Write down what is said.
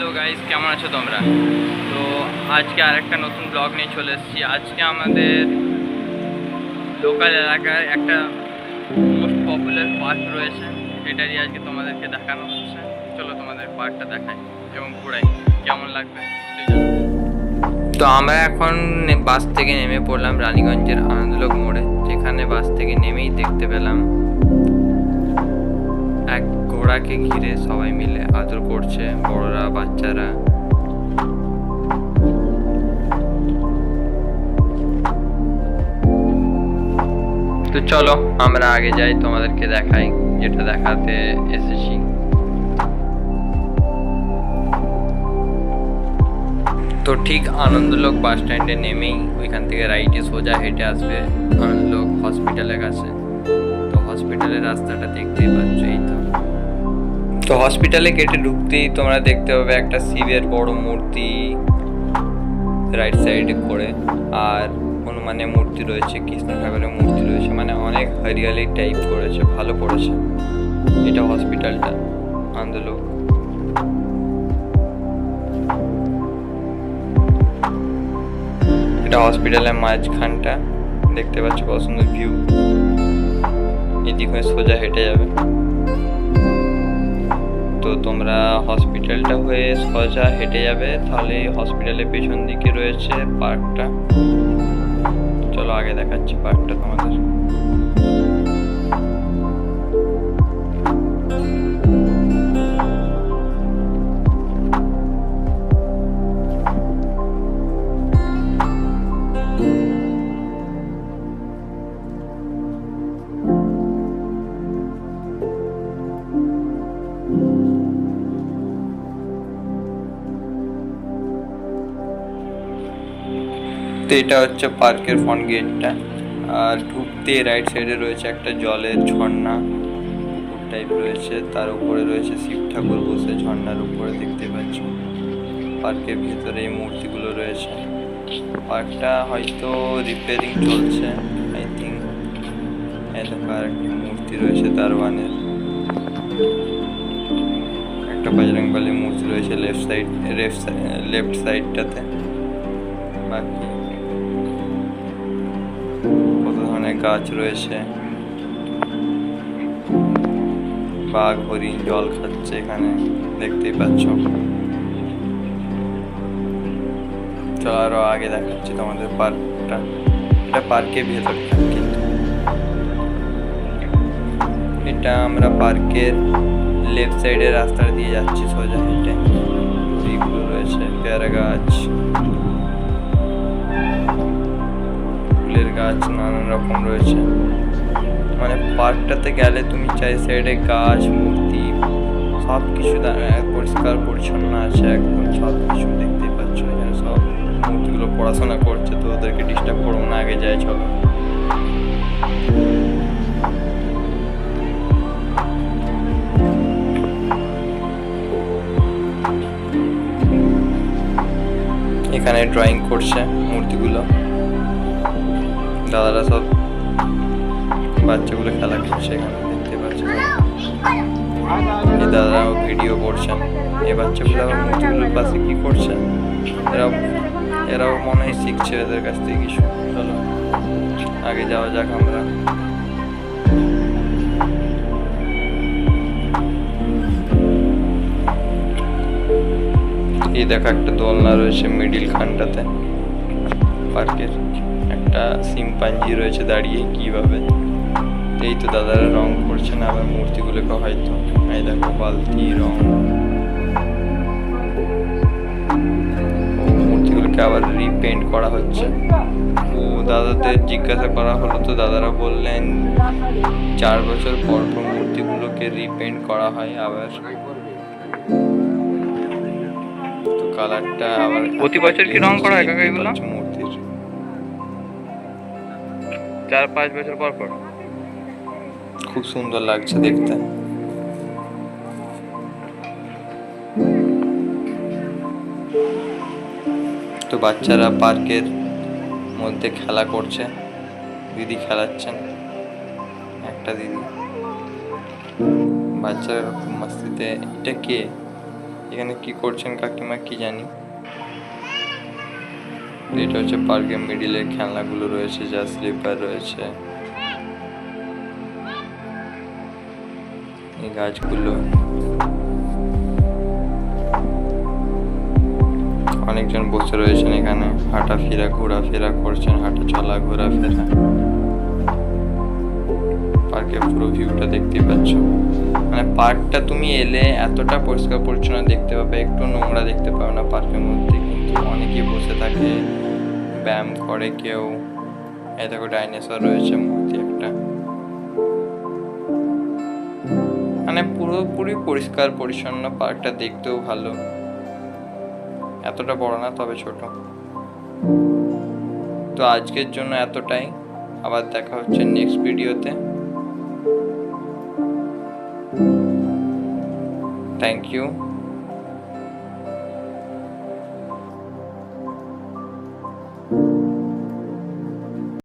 কেমন আছো তোমরা? তো আজকে আরেকটা নতুন ব্লগ নিয়ে চলে এসেছি। আজকে আমাদের লোকাল এলাকায় একটা মোস্ট পপুলার পার্ক রয়েছে। সেটারই আজকে তোমাদেরকে দেখানো হচ্ছে। চলো তোমাদের পার্কটা দেখাই এবং ঘোরাই। কেমন লাগবে? তো আমরা এখন বাস থেকে নেমে পড়লাম রানীগঞ্জের আনন্দলোক মোড়ে। যেখানে বাস থেকে নেমেই দেখতে পেলাম ঘোড়াকে ঘিরে সবাই মিলে আদর করছে বড়রা, বাচ্চারা। তো চলো, আমরা আগে যাই, তোমাদেরকে দেখাই, যেটা দেখাতে এসেছি। তো ঠিক আনন্দলোক বাস স্ট্যান্ডে নেমেই ওইখান থেকে রাইটে সোজা হেঁটে আসবে আনন্দলোক হসপিটালের কাছে। তো হসপিটালের রাস্তাটা দেখতেই পাচ্ছ, এই তো। তো হসপিটালে গেটে ঢুকতেই তোমরা দেখতে পাবে একটা শিবের বড় মূর্তি রাইট সাইডে করে। আর হনুমানের মূর্তি রয়েছে, কৃষ্ণ ঠাকুরের মূর্তি রয়েছে মানে অনেক হরিয়ালি টাইপ করেছে, ভালো করেছে। এটা হসপিটালটা আন্দোলক। এটা হসপিটালের মাঝখানটা, দেখতে পাচ্ছ কত সুন্দর ভিউ এদিক হয়ে সোজা হেঁটে যাবে। তো তোমরা হসপিটালটা হয়ে সোজা হেঁটে যাবে, তাহলে হসপিটালের পেছন দিকে রয়েছে পার্কটা চলো আগে দেখাচ্ছি পার্কটা তোমাদের। তো এটা হচ্ছে পার্কের ফ্রন্ট গেটটা আর ঢুকতে রাইট সাইডে রয়েছে একটা জলের ঝর্ণা। টাইপ রয়েছে, তার উপরে রয়েছে শিব ঠাকুর বসে ঝর্ণার উপরে দেখতে পাচ্ছ। পার্কের ভিতরে এই মূর্তিগুলো রয়েছে। পার্কটা হয়তো রিপেয়ারিং চলছে আই থিঙ্ক আর একটা মূর্তি রয়েছে দারওয়ানের একটা বজরংবলী মূর্তি রয়েছে লেফট সাইড লেফট সাইডটাতে বাকি কত ধরনের গাছ রয়েছে। বাঘ, হরিণ, জল খাচ্ছে এখানে, দেখতেই পাচ্ছ। চলো আরও আগে দেখাচ্ছি তোমাদের পার্কটা। এটা পার্কের ভেতরটা কিন্তু। এটা আমরা পার্কের লেফট সাইডের রাস্তা দিয়ে যাচ্ছি সোজা হেঁটে। এইগুলো রয়েছে, পেয়ারা গাছ। ফুলের গাছ নানান রকম রয়েছে। মানে পার্কটাতে গেলে তুমি চাই সাইডে গাছ, মূর্তি সব কিছু পরিষ্কার, পরিচ্ছন্ন আছে একদম। সব কিছু দেখতেই পাচ্ছ এখানে সব মূর্তিগুলো পড়াশোনা করছে, তো ওদেরকে ডিস্টার্ব করব না, আগে যাই, চলো। এখানে ড্রয়িং করছে মূর্তিগুলো। দাদারা সব বাচ্চাগুলো খেলা করছে এখানে, দেখতে পাচ্ছি এই দাদারাও ভিডিও করছেন। এই বাচ্চাগুলো আবার মূর্তিগুলোর পাশে কি করছে? এরাও এরাও মনে হয় শিখছে এদের কাছ থেকে কিছু। চলো, আগে যাওয়া যাক আমরা। এই দেখো একটা দোলনা রয়েছে মিডিল খানটাতে, পার্কের। একটা সিম্পাঞ্জি রয়েছে দাঁড়িয়ে কীভাবে? এই তো দাদারা রং করছে না আবার মূর্তিগুলোকে হয়তো। এই দেখো বালতি রং। মূর্তিগুলোকে আবার রিপেন্ট করা হচ্ছে। ও দাদাদের জিজ্ঞাসা করা হলো তো দাদারা বললেন চার বছর পর পর মূর্তিগুলোকে রিপেন্ট করা হয় আবার। তো কালারটা আবার প্রতি বছর কি রং করা হয় কাকা এগুলো? চার পাঁচ বছর পর পর। খুব সুন্দর লাগছে দেখতে। তো বাচ্চারা পার্কের মধ্যে খেলা করছে। দিদি খেলাচ্ছেন। একটা দিদি। বাচ্চারা খুব মাস্তিতে, এটা কে? এখানে কি করছেন কাকিমা কি জানি। এটা হচ্ছে পার্কের মিডিলের খেলনাগুলো রয়েছে, যা স্লিপার রয়েছে। এই গাছগুলো অনেকজন বসে রয়েছেন এখানে হাঁটা হাঁটাফেরা, ঘোরাফেরা করছেন হাঁটা চলা ঘোরাফেরা। পার্কের পুরো ভিউটা দেখতেই পাচ্ছ। মানে পার্কটা তুমি এলে এতটা পরিষ্কার পরিচ্ছন্ন দেখতে পাবে, একটু নোংরা দেখতে পাবে না পার্কের মধ্যে। অনেকেই বসে থাকে, ব্যায়াম করে কেউ। দেখো ডাইনোসর রয়েছে, মূর্তি একটা। মানে পুরোপুরি পরিষ্কার, পরিচ্ছন্ন, পার্কটা দেখতেও ভালো। এতটা বড় না, তবে ছোট। তো আজকের জন্য এতটাই। আবার দেখা হচ্ছে নেক্সট ভিডিওতে থ্যাংক ইউ